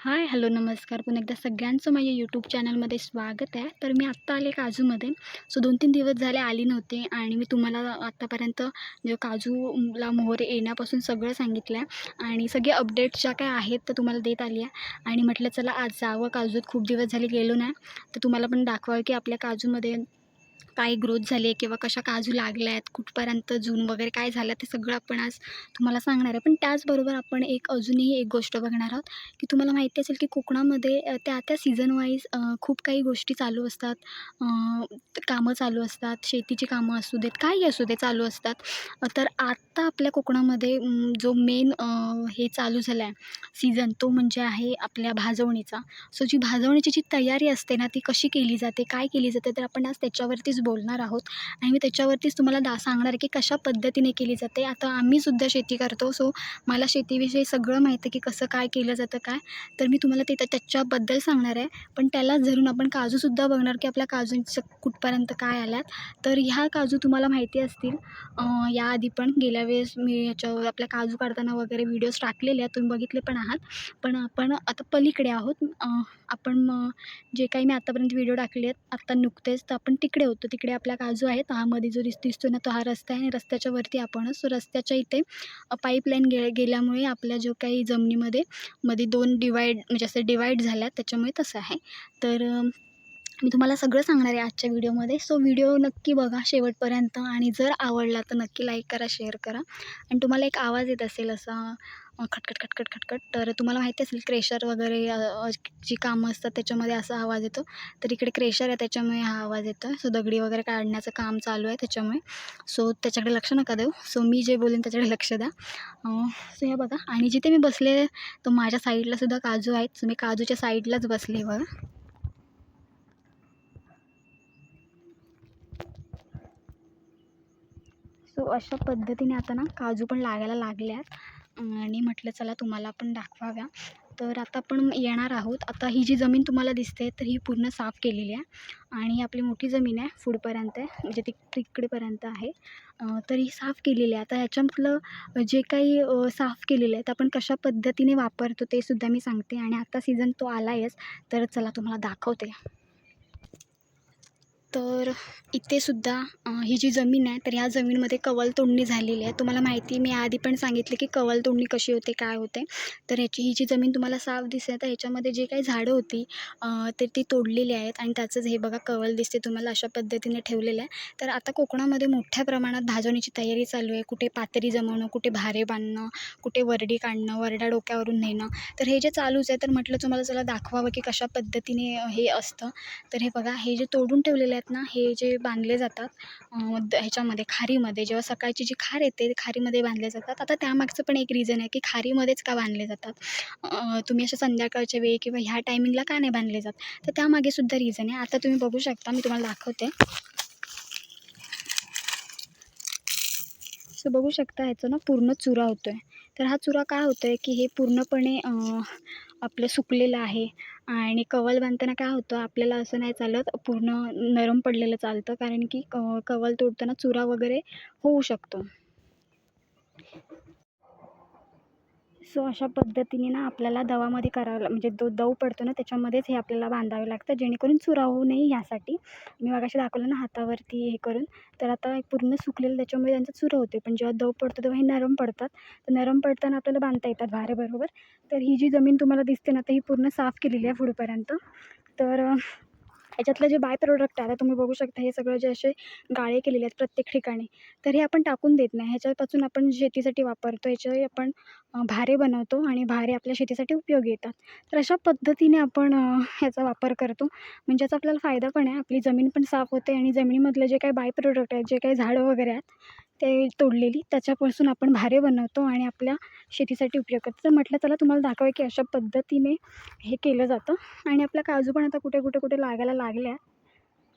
Hi hello नमस्कार. पुन्हा एकदा सगळ्यांचं माझ्या यूट्यूब चॅनलमध्ये स्वागत आहे. तर मी आत्ता आले काजूमध्ये. सो दोन तीन दिवस झाले आली नव्हते आणि मी तुम्हाला आत्तापर्यंत जे काजूला मोहरे येण्यापासून सगळं सांगितलं आहे आणि सगळे अपडेट्स ज्या काय आहेत त्या तुम्हाला देत आली आहे. आणि म्हटलं चला आज जावं. काजूत खूप दिवस झाले गेलो नाही. तर तुम्हाला पण दाखवावं की आपल्या काजूमध्ये काय ग्रोथ झाली आहे किंवा कशा काजू लागल्या आहेत कुठपर्यंत जून वगैरे काय झालं ते सगळं आपण आज तुम्हाला सांगणार आहे. पण त्याचबरोबर आपण एक अजूनही एक गोष्ट बघणार आहोत की तुम्हाला माहिती असेल की कोकणामध्ये त्या त्या सीझन वाईज खूप काही गोष्टी चालू असतात. कामं चालू असतात शेतीची कामं असू देत काही असू दे चालू असतात. तर आत्ता आपल्या कोकणामध्ये जो मेन हे चालू झाला आहे सीझन तो म्हणजे आहे आपल्या भाजवणीचा. सो जी भाजवणीची जी तयारी असते ना ती कशी केली जाते काय केली जाते तर आपण आज त्याच्यावरती त्याच्यावरतीच बोलणार आहोत. आणि मी त्याच्यावरतीच तुम्हाला दा सांगणार आहे की कशा पद्धतीने केली जाते. आता आम्हीसुद्धा शेती करतो. सो मला शेतीविषयी सगळं माहिती आहे की कसं काय केलं जातं काय. तर मी तुम्हाला ते त्याच्याबद्दल सांगणार आहे. पण त्यालाच धरून आपण काजूसुद्धा बघणार की आपल्या काजूंचं कुठपर्यंत काय आल्यात. तर ह्या काजू तुम्हाला माहिती असतील. याआधी पण गेल्या वेळेस मी याच्यावर आपल्या काजू काढताना वगैरे व्हिडिओज टाकलेले आहेत तुम्ही बघितले पण आहात. पण आपण आता पलीकडे आहोत. आपण जे काही मी आत्तापर्यंत व्हिडिओ टाकले आहेत आत्ता नुकतेच तर आपण तिकडे होतो. तिकडे आपल्या काजू आहेत हा मध्ये जो दिस दिसतो ना तो हा रस्ता आहे आणि रस्त्याच्या वरती आपण सो रस्त्याच्या इथे पाईपलाईन गे गेल्यामुळे आपल्या जो काही जमिनीमध्ये मध्ये दोन डिवाईड म्हणजे असं डिवाईड झाल्या त्याच्यामुळे तसं आहे. तर मी तुम्हाला सगळं सांगणार आहे आजच्या व्हिडिओमध्ये. सो व्हिडिओ नक्की बघा शेवटपर्यंत आणि जर आवडला तर नक्की लाईक करा शेअर करा. आणि तुम्हाला एक आवाज येत असेल असा खटखट खटखट खटखट तर तुम्हाला माहिती असेल क्रेशर वगैरे जी कामं असतात त्याच्यामध्ये असा आवाज येतो. तर इकडे क्रेशर आहे त्याच्यामुळे हा आवाज येतो. सो दगडी वगैरे काढण्याचं काम चालू आहे त्याच्यामुळे. सो त्याच्याकडे लक्ष नका देऊ. सो मी जे बोलेन त्याच्याकडे लक्ष द्या. सो हे बघा. आणि जिथे मी बसले तर माझ्या साईडलासुद्धा काजू आहेत. सो मी काजूच्या साईडलाच बसले बघा. सो अशा पद्धतीने आता ना काजू पण लागायला लागल्यात. आणि म्हटलं चला तुम्हाला पण दाखवाव्या. तर आता आपण येणार आहोत. आता ही जी जमीन तुम्हाला दिसते तर ही पूर्ण साफ केलेली आहे. आणि आपली मोठी जमीन आहे फूडपर्यंत आहे म्हणजे ती तिकडेपर्यंत आहे. तर ही साफ केलेली आहे. आता ह्याच्यामधलं जे काही साफ केलेलं आहे ते आपण कशा पद्धतीने वापरतो ते सुद्धा मी सांगते. आणि आता सीझन तो आला आहेच तर चला तुम्हाला दाखवते. तर इथे सुद्धा ही जी जमीन आहे तर ह्या जमीनमध्ये कवल तोडणी झालेली आहे. तुम्हाला माहिती मी आधी पण सांगितले की कवल तोडणी कशी होते काय होते. तर ह्याची ही जी जमीन तुम्हाला साफ दिसते तर ह्याच्यामध्ये जे काही झाडं होती तर ती तोडलेली आहेत. आणि त्याचंच हे बघा कवल दिसते तुम्हाला अशा पद्धतीने ठेवलेलं आहे. तर आता कोकणामध्ये मोठ्या प्रमाणात भाजवण्याची तयारी चालू आहे. कुठे पातरी जमवणं कुठे भारे बांधणं कुठे वरडी काढणं वरडा डोक्यावरून नेणं. तर हे जे चालूच आहे तर म्हटलं तुम्हाला चला दाखवावं की कशा पद्धतीने हे असतं. तर हे बघा हे जे तोडून ठेवलेलं आहे आहेत ना हे जे बांधले जातात ह्याच्यामध्ये खारीमध्ये जेव्हा सकाळची जी खार येते ते खारीमध्ये बांधले जातात. आता त्यामागचं पण एक रिझन आहे की खारीमध्येच का बांधले जातात? तुम्ही अशा संध्याकाळच्या वेळी किंवा ह्या टायमिंगला का नाही बांधले जात? तर त्यामागे सुद्धा रिझन आहे. आता तुम्ही बघू शकता मी तुम्हाला दाखवते. सो बघू शकता ह्याचं ना पूर्ण चुरा होतो आहे तर हा चुरा काय होतो आहे की हे पूर्णपणे आपलं सुकलेलं आहे. आणि कवल बांधताना काय होतं आपल्याला असं नाही चालत पूर्ण नरम पडलेलं चालतं कारण की क कवल तोडताना चुरा वगैरे होऊ शकतो. सो अशा पद्धतीने ना आपल्याला दवामध्ये करावं म्हणजे जो दव पडतो ना त्याच्यामध्येच हे आपल्याला बांधावे लागतं जेणेकरून चुरा होऊ नये ह्यासाठी. मी मगाशी दाखवलं ना हातावरती हे करून. तर आता एक पूर्ण सुकलेलं त्याच्यामुळे त्यांचा चुरा होते. पण जेव्हा दव पडतो तेव्हा हे नरम पडतात. तर नरम पडताना आपल्याला बांधता येतात भारेबरोबर तर ही जी जमीन तुम्हाला दिसते ना तर ही पूर्ण साफ केलेली आहे पुढेपर्यंत. तर याच्यातलं ह्याच्यातलं जे बाय प्रोडक्ट आहे आता तुम्ही बघू शकता हे सगळं जे असे गाळे केलेले आहेत प्रत्येक ठिकाणी तर हे आपण टाकून देत नाही. ह्याच्यापासून आपण शेतीसाठी वापरतो याचे आपण भारे बनवतो आणि भारे आपल्या शेतीसाठी उपयोगी येतात. तर अशा पद्धतीने आपण ह्याचा वापर करतो. म्हणजे याचा आपल्याला फायदा पण आहे. आपली जमीन पण साफ होते आणि जमिनीमधले जे काही बाय प्रोडक्ट आहेत जे काही झाडं वगैरे आहेत ते तोडलेली. त्याच्यापासून आपण भारे बनवतो आणि आपल्या शेतीसाठी उपयोग करतो. तर म्हटलं चला तुम्हाला दाखवा की अशा पद्धतीने हे केलं जातं. आणि आपल्या काजू पण आता कुठे कुठे कुठे लागायला लागल्या.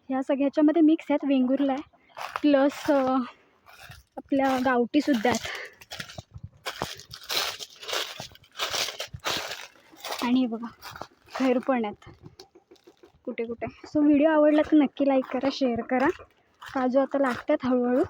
ह्या सगळ्याच्यामध्ये मिक्स आहेत. वेंगुर्ला आहे. प्लस आपल्या गावठीसुद्धा आहेत. आणि हे बघा खैर पण आहेत. कुठे कुठे. सो व्हिडिओ आवडला तर नक्की लाईक करा शेअर करा. काजू आता लागतात हळूहळू.